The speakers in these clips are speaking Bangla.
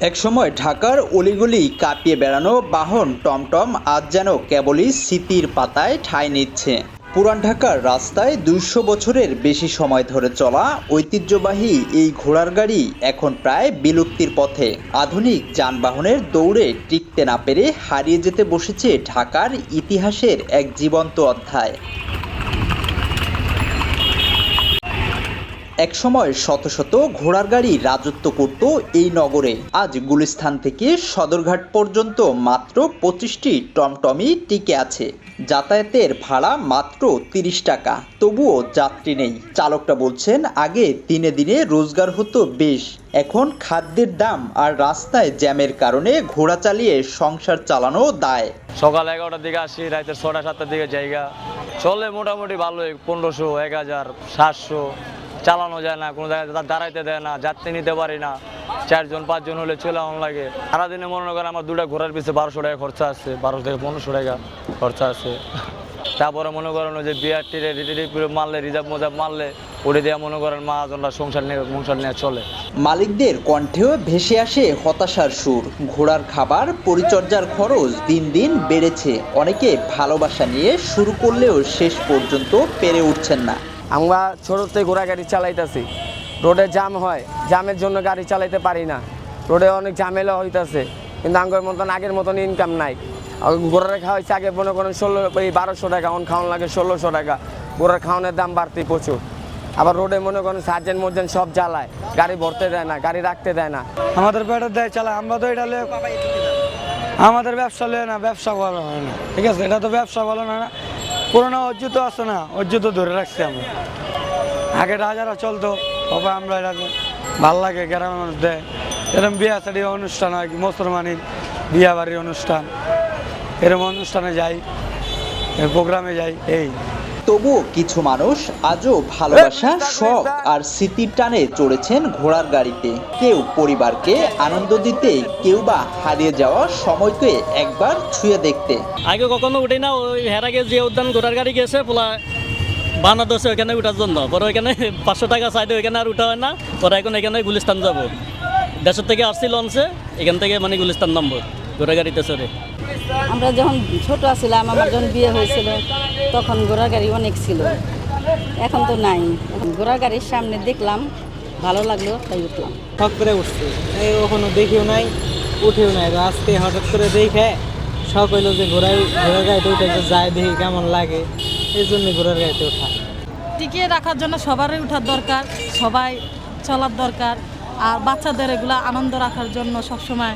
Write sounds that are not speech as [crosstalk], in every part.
একসময় ঢাকার অলিগলি কাঁপিয়ে বেড়ানো বাহন টমটম আজ যেন কেবলই স্মৃতির পাতায় ঠাঁই নিচ্ছে। পুরান ঢাকার রাস্তায় দুইশো বছরের বেশি সময় ধরে চলা ঐতিহ্যবাহী এই ঘোড়ার গাড়ি এখন প্রায় বিলুপ্তির পথে। আধুনিক যানবাহনের দৌড়ে টিকতে না পেরে হারিয়ে যেতে বসেছে ঢাকার ইতিহাসের এক জীবন্ত অধ্যায়। একসময় শত শত ঘোড়ার গাড়ি রাজত্ব করত এই নগরে। আজ গুলিস্থান থেকে সদরঘাট পর্যন্ত মাত্র পঁচিশটি টমটমই টিকে আছে। যাতায়াতের ভাড়া মাত্র তিরিশ টাকা। তবুও যাত্রী নেই। চালকটা বলছেন, আগে দিনে দিনে রোজগার হতো বেশ। এখন খাদ্যের দাম আর রাস্তায় জ্যামের কারণে ঘোড়া চালিয়ে সংসার চালানো দায়। সকাল এগারোটার দিকে আসি, রাতের ছটা সাতটার দিকে জায়গা। চলে মোটামুটি ভালোই, পনেরোশো, এক হাজার, সাতশো। চালানো যায় না, কোনো জায়গায় দাঁড়াইতে দেয় না, যাত্রী নিতে পারি না। চারজন, পাঁচজন হলে চলে আমার লাগে। সারাদিনে মনে করেন আমার দুটা ঘোরার পিছিয়ে বারোশো টাকা খরচা আছে, বারোশো থেকে পনেরোশো টাকা খরচা আছে। তারপরে মনে করেন যে বিআরটি মারলে, রিজার্ভ মোজাব মারলে, ওটা দিয়ে মনে করেন মা জনরা সংসার নিয়ে সংসার নিয়ে চলে। মালিকদের কণ্ঠেও ভেসে আসে হতাশার সুর। ঘোড়ার খাবার, পরিচর্যার খরচ দিন দিন বেড়েছে। অনেকে ভালোবাসা নিয়ে শুরু করলেও শেষ পর্যন্ত পেরে উঠছেন না। আমরা ছোটোতে ঘোড়া গাড়ি চালাইতেছি। রোডে জাম হয় জামের জন্য গাড়ি চালাইতে পারি না। রোডে অনেক ঝামেলা হইতাছে, কিন্তু আঙ্গের মতন আগের মতন ইনকাম নাই। আর ঘোড়ার হয়েছে আগে মনে করেন ষোলো, এই বারোশো টাকা অন খাওয়ান লাগে ষোলোশো টাকা। ঘোড়ার খাওয়ানোর দাম বাড়তি প্রচুর। আবার রোডে মনে করেন সার্জেন মর্জেন সব জ্বালায়, গাড়ি ভরতে দেয় না, গাড়ি রাখতে দেয় না। আমাদের পেটের দেয় চালা আমরা তো এটা আমাদের ব্যবসা লয়ে না, ব্যবসা ভালো হয় না। ঠিক আছে, এটা তো ব্যবসা ভালো না। পুরোনো অর্জিত আছে না অর্জিত ধরে রাখছি আমরা। আগে রাজারা চলতো, তবে আমরা এটা ভালো লাগে, গ্রামের মানুষ দেয়। এরকম বিয়া শাড়ি অনুষ্ঠান হয় মুসলমানের বিয়া বাড়ির অনুষ্ঠান। এরকম অনুষ্ঠানে যাই প্রোগ্রামে যাই, এই। তবুও কিছু মানুষ আজও ভালোবাসা শখ আর স্মৃতির টানে চড়েছেন ঘোড়ার গাড়িতে। কেউ পরিবারকে আনন্দ দিতে কেউ বা হারিয়ে যাওয়া সময়কে একবার ছুঁয়ে দেখতে। আগে কখনো উঠি না ওই হের আগে যে উদ্যান ঘোড়ার গাড়ি গেছে পোলা বানাদোসে ওইখানে উঠার জন্য। পরে ওইখানে [laughs] পাঁচশো টাকা চাইতে ওইখানে আর উঠা হয় না পরে এখন এখানে গুলিস্তান যাব। দেশের থেকে আসছি লঞ্চে এখান থেকে মানে গুলিস্তান নামবো ঘোড়া গাড়িতে চড়ে। আমরা যখন ছোট ছিলাম আমার যখন বিয়ে হয়েছিল তখন ঘোড়ার গাড়ি অনেক ছিল। এখন তো নাই। এখন ঘোড়ার গাড়ির সামনে দেখলাম ভালো লাগল তাই উঠলাম। শখ করে উঠছে। এই কখনো দেখিও নাই উঠেও নাই। আজকে হঠাৎ করে দেখে শখ হইল যে ঘোড়ায় ঘোড়ার গাড়িতে উঠে যে যায় দেখি কেমন লাগে। এই জন্য ঘোড়ার গাড়িতে ওঠা। টিকিয়ে রাখার জন্য সবারই ওঠার দরকার সবাই চলার দরকার আর বাচ্চাদের এগুলা আনন্দ রাখার জন্য সবসময়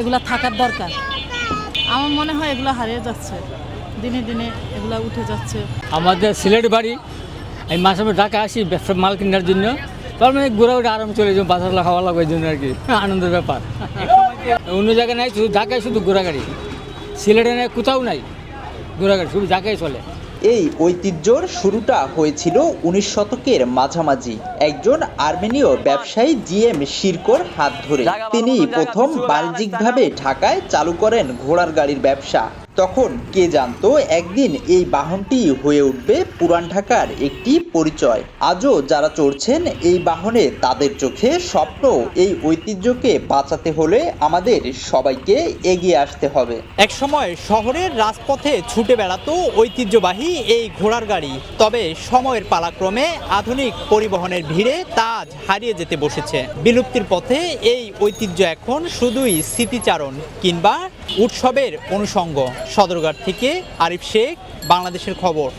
এগুলা থাকার দরকার। আমার মনে হয় এগুলো হারিয়ে যাচ্ছে। দিনে দিনে এগুলো উঠে যাচ্ছে। আমাদের সিলেট বাড়ি, এই মাসে মাসে ঢাকা আসি, ব্যবসা মাল কেনার জন্য। তার মানে ঘুরে উঠে আরাম চলে যাব বাজার খাওয়া লাগবে জন্য আর কি। [laughs] আনন্দের ব্যাপার। [laughs] অন্য জায়গায় নাই, শুধু ঢাকায় শুধু ঘোরা গাড়ি সিলেটে নাই, কোথাও নাই ঘোরাগাড়ি শুধু ঢাকায় চলে। এই ঐতিহ্যর শুরুটা হয়েছিল উনিশ শতকের মাঝামাঝি। একজন আর্মেনীয় ব্যবসায়ী জি এম শিরকোর হাত ধরে। তিনি প্রথম বাণিজ্যিকভাবে ঢাকায় চালু করেন ঘোড়ার গাড়ির ব্যবসা। তখন কে জানতো একদিন এই বাহনটি হয়ে উঠবে পুরান ঢাকার একটি পরিচয়। আজও যারা চড়ছেন এই বাহনে তাদের চোখে স্বপ্ন, এই ঐতিহ্যকে বাঁচাতে হলে আমাদের সবাইকে এগিয়ে আসতে হবে। একসময় শহরের রাজপথে ছুটে বেড়াতো ঐতিহ্যবাহী এই ঘোড়ার গাড়ি। তবে সময়ের পালাক্রমে আধুনিক পরিবহনের ভিড়ে তা আজ হারিয়ে যেতে বসেছে। বিলুপ্তির পথে এই ঐতিহ্য এখন শুধুই স্মৃতিচারণ কিংবা উৎসবের অনুষঙ্গ সদরঘাট থেকে আরিফ শেখ বাংলাদেশের খবর।